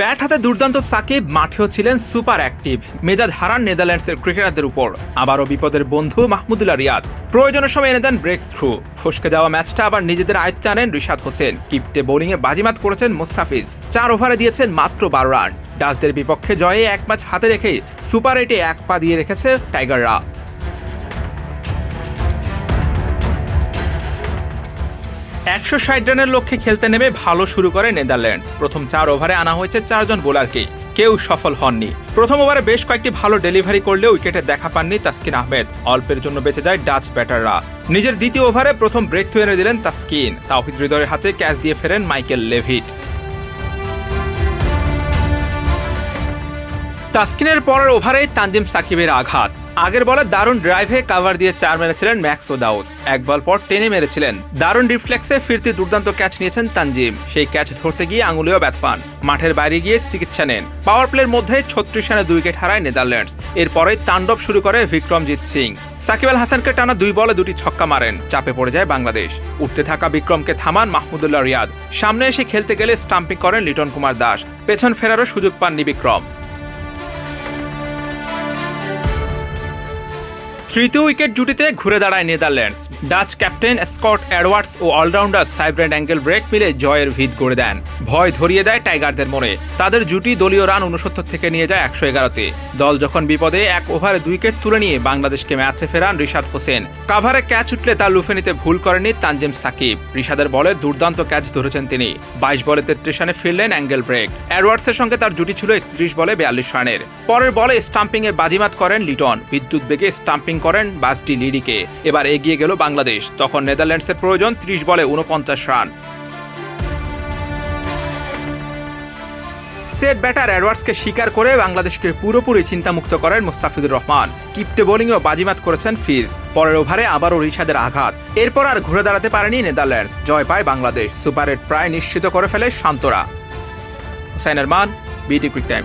Bat হাতে দুর্দান্ত সাকিব মাঠেও ছিলেন সুপার অ্যাক্টিভ। মেজাজ হারান নেদারল্যান্ডসের ক্রিকেটারদের উপর। আবারও বিপদের বন্ধু মাহমুদুল্লাহ রিয়াদ। প্রয়োজনের সময় এনে দেন ব্রেক থ্রু ফসকে যাওয়া ম্যাচটা আবার নিজেদের আয়ত্তে আনেন রিশাদ হোসেন। কিপ্টে বোলিংয়ে বাজিমাত করেছেন মোস্তাফিজ। চার ওভারে দিয়েছেন মাত্র বারো রান। ডাচদের বিপক্ষে জয়ে এক ম্যাচ হাতে রেখেই সুপার এইটে এক পা দিয়ে রেখেছে টাইগাররা। একশো ষাট রানের লক্ষ্যে খেলতে নেমে ভালো শুরু করে নেদারল্যান্ড। প্রথম চার ওভারে আনা হয়েছে চারজন বোলারকে। কেউ সফল হননি। প্রথম ওভারে বেশ কয়েকটি ভালো ডেলিভারি করলেও উইকেটে দেখা পাননি তাসকিন আহমেদ। অল্পের জন্য বেঁচে যায় ডাচ ব্যাটাররা। নিজের দ্বিতীয় ওভারে প্রথম ব্রেক থ্রু এনে দিলেন তাসকিন। তাওহিদ হৃদয়ের হাতে ক্যাচ দিয়ে ফেরেন মাইকেল লেভিট। তাসকিনের পরের ওভারেই তানজিম সাকিবের আঘাত। আগের বলে দারুণ ড্রাইভে কাভার দিয়ে চার মেরেছিলেন ম্যাক্স ও দাউদ এক বল পর টেনে মেরেছিলেন। দারুণ রিফ্লেক্সে ফিরতি দুর্দান্ত ক্যাচ নিয়েছেন তানজিম। সেই ক্যাচ ধরতে গিয়ে আঙুলেও ব্যথ পান। মাঠের বাইরে গিয়ে চিকিৎসা নেন। পাওয়ার প্লের মধ্যে ছত্রিশ রানে দুই উইকেট হারায় নেদারল্যান্ডস। এরপরে তাণ্ডব শুরু করে বিক্রমজিৎ সিং। সাকিব আল হাসানকে টানা দুই বলে দুটি ছক্কা মারেন। চাপে পড়ে যায় বাংলাদেশ। উঠতে থাকা বিক্রমকে থামান মাহমুদুল্লাহ রিয়াদ। সামনে এসে খেলতে গেলে স্টাম্পিং করেন লিটন কুমার দাস। পেছন ফেরারও সুযোগ পাননি বিক্রম। তৃতীয় উইকেট জুটিতে ঘুরে দাঁড়ায় Netherlands. Dutch captain Scott Edwards ও allrounder Sybrand Engelbrecht জয়ের ভিত গড়ে দেন। ভয় ধরিয়ে দেয় টাইগারদের মনে। তাদের জুটি দলীয় রান উনসত্তর থেকে নিয়ে যায় একশো এগারোতে। দল যখন বিপদে, এক ওভারে দুই উইকেট তুলে নিয়ে বাংলাদেশকে ম্যাচে ফেরান রিশাদ হোসেন। কাভারে ক্যাচ উঠলে তা লুফে নিতে ভুল করেনি তানজিম সাকিব। রিশাদের বলে দুর্দান্ত ক্যাচ ধরেছেন তিনি। বাইশ বলে তেত্রিশ রানে ফিরলেন অ্যাঙ্গেল ব্রেক। অ্যাডওয়ার্ডসের সঙ্গে তার জুটি ছিল একত্রিশ বলে বিয়াল্লিশ রানের। পরের বলে স্টাম্পিংয়ে বাজিমাত করেন লিটন। বিদ্যুৎ বেগে স্টাম্পিং করেন বাসটি লিডিকে এবার এগিয়ে গেল বাংলাদেশ। তখন নেদারল্যান্ডসের প্রয়োজন ত্রিশ বলে উনপঞ্চাশ রান। সেট ব্যাটার অ্যাডওয়ার্ডসকে স্বীকার করে বাংলাদেশকে পুরোপুরি চিন্তামুক্ত করেন মুস্তাফিজুর রহমান। কিপ্টে বোলিংয়েও বাজিমাত করেছেন ফিজ। পরের ওভারে আবারও রিশাদের আঘাত। এরপর আর ঘুরে দাঁড়াতে পারেনি নেদারল্যান্ডস। জয় পায় বাংলাদেশ। সুপার এইট প্রায় নিশ্চিত করে ফেলে শান্তরা। হুসাইনের মান বিটি কুইক টাইম।